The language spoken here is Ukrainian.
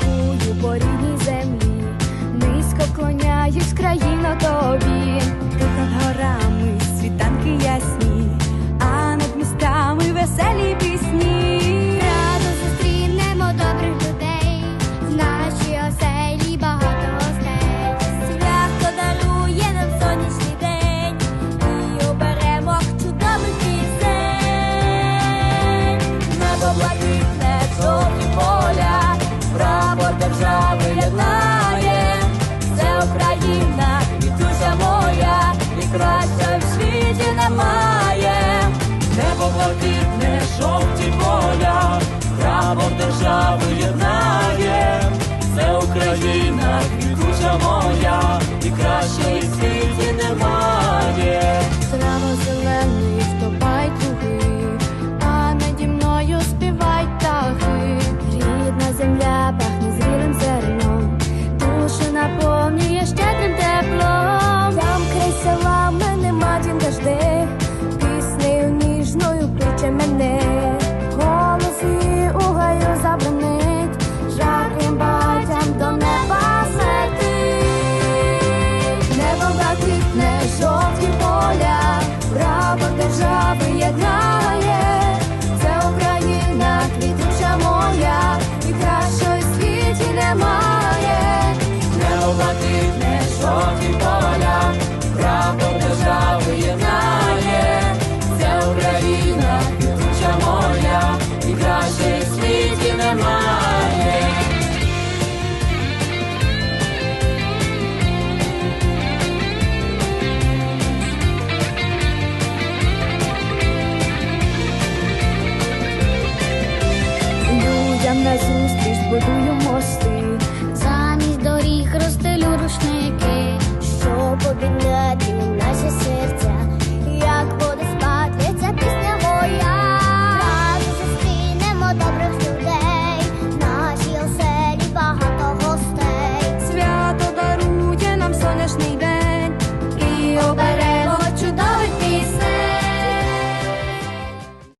Кукую по рідній землі, низько клоняюсь країно тобі. Україна, квітуча моя, і кращої світі нема. Нам назустріч будуємо мости.